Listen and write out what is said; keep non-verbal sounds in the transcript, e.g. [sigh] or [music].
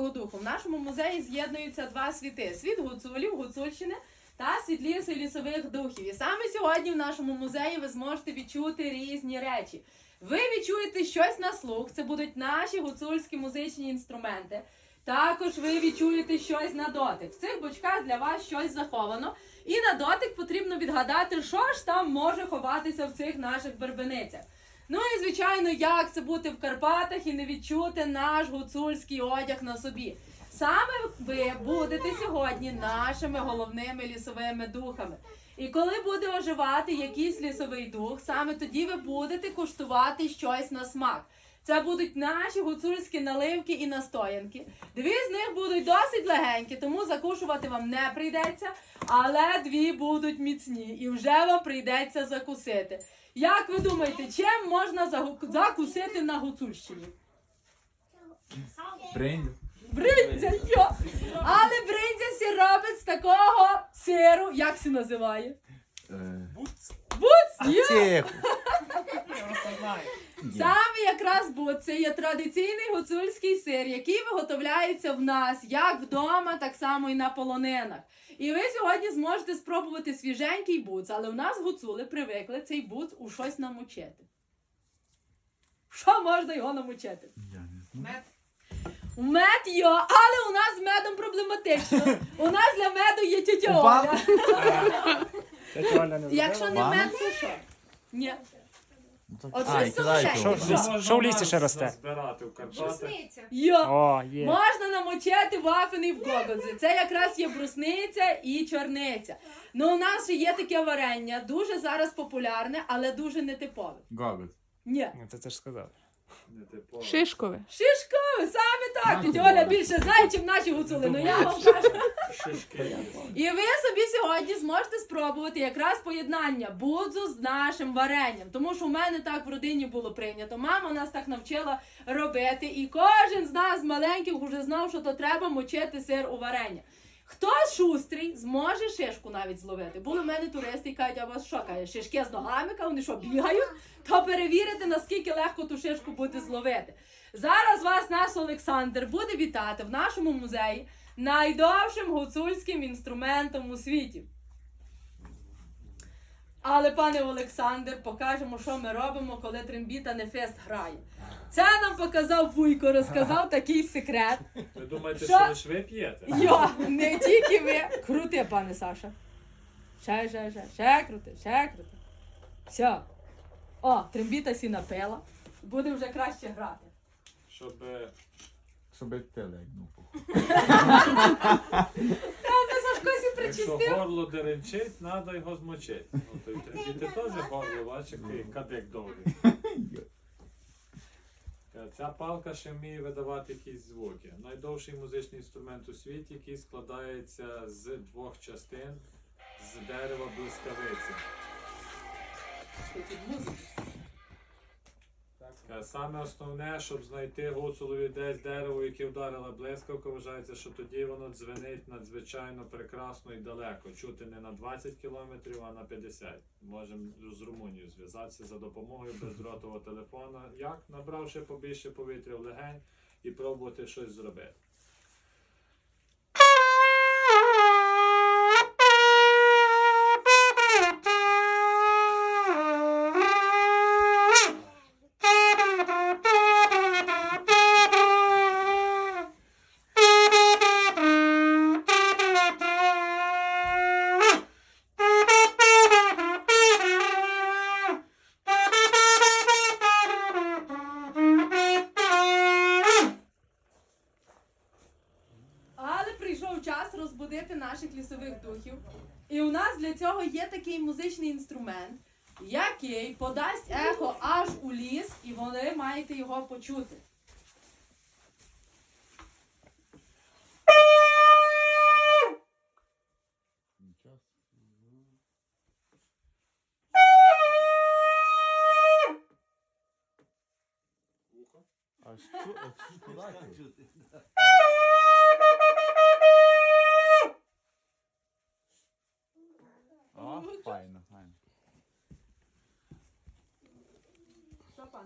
духу. В нашому музеї з'єднуються два світи: світ гуцулів, гуцульщини та світ лісу і лісових духів. І саме сьогодні в нашому музеї ви зможете відчути різні речі. Ви відчуєте щось на слух, це будуть наші гуцульські музичні інструменти. Також ви відчуєте щось на дотик. В цих бочках для вас щось заховано. І на дотик потрібно відгадати, що ж там може ховатися в цих наших бербеницях. Ну і звичайно, як це бути в Карпатах і не відчути наш гуцульський одяг на собі. Саме ви будете сьогодні нашими головними лісовими духами. І коли буде оживати якийсь лісовий дух, саме тоді ви будете куштувати щось на смак. Це будуть наші гуцульські наливки і настоянки. Дві з них будуть досить легенькі, тому закушувати вам не прийдеться, але дві будуть міцні і вже вам прийдеться закусити. Як ви думаєте, чим можна закусити на гуцульщині? Бринь. Бриндзя, йо! Але бриндзя сі робить з такого сиру, як се називає? Е, Буц! Тихо. Саме якраз бут це є традиційний гуцульський сир, який виготовляється в нас як вдома, так само і на полонинах. І ви сьогодні зможете спробувати свіженький буц, але у нас гуцули привикли цей буц у щось намочити. Що можна його намочити? У мед йо, але у нас з медом проблематично. У нас для меду є тітя Оля. Якщо не мед, то що? Ні. Ну, От А, щось кидай сумасшедше. того. Що? В лісі ще росте? Збирати в Карпатах. Брусниця. Йо. О, є. Можна намочити вафельний в гогодзі. Це якраз є брусниця і чорниця. Ну, у нас ще є таке варення, дуже зараз популярне, але дуже нетипове. Гогот. Ні. Це ти ж сказав. Не типово. Шишкове. Шишкове, саме так. Тетя Оля більше знає, чим наші гуцули. Ну я вам кажу. І ви собі сьогодні зможете спробувати якраз поєднання будзу з нашим варенням. Тому що в мене так в родині було прийнято. Мама нас так навчила робити, і кожен з нас маленьких вже знав, що то треба мочити сир у варення. Хто шустрий, зможе шишку навіть зловити. Були в мене туристи і кажуть, а вас що каже, шишки з ногами, вони що бігають, то перевірити, наскільки легко ту шишку буде зловити. Зараз вас наш Олександр буде вітати в нашому музеї найдовшим гуцульським інструментом у світі. Але, пане Олександр, покажемо, що ми робимо, коли трембіта не фест грає. Це нам показав Вуйко, розказав такий секрет. Ви думаєте, Що? що ви шви п'єте? Йо, не тільки ви. Крути, пане Саша. Ще, ще, ще, ще крути, ще крути. Все. О, трембіта сі напила. Буде вже краще грати. Щоб е, Щоб. Правда, Сашко сі якщо причистив. горло деренчить, треба його змочити. Ну, то й трендіти теж горло, бачиш, який кадик довгий. [laughs] Е, Ця палка ще вміє видавати якісь звуки. Найдовший музичний інструмент у світі, який складається з двох частин з дерева блискавиці. Е, Саме основне, щоб знайти гуцулові десь дерево, яке вдарила блискавка, вважається, що тоді воно дзвенить надзвичайно прекрасно і далеко. Чути не на 20 кілометрів, а на 50. Можемо з Румунією зв'язатися за допомогою бездротового телефона, як набравши побільше повітря в легень і пробувати щось зробити. Час наших лісових духів. І у нас для цього є такий музичний інструмент, який подасть ехо аж у ліс, і ви маєте його почути. А що? Куди?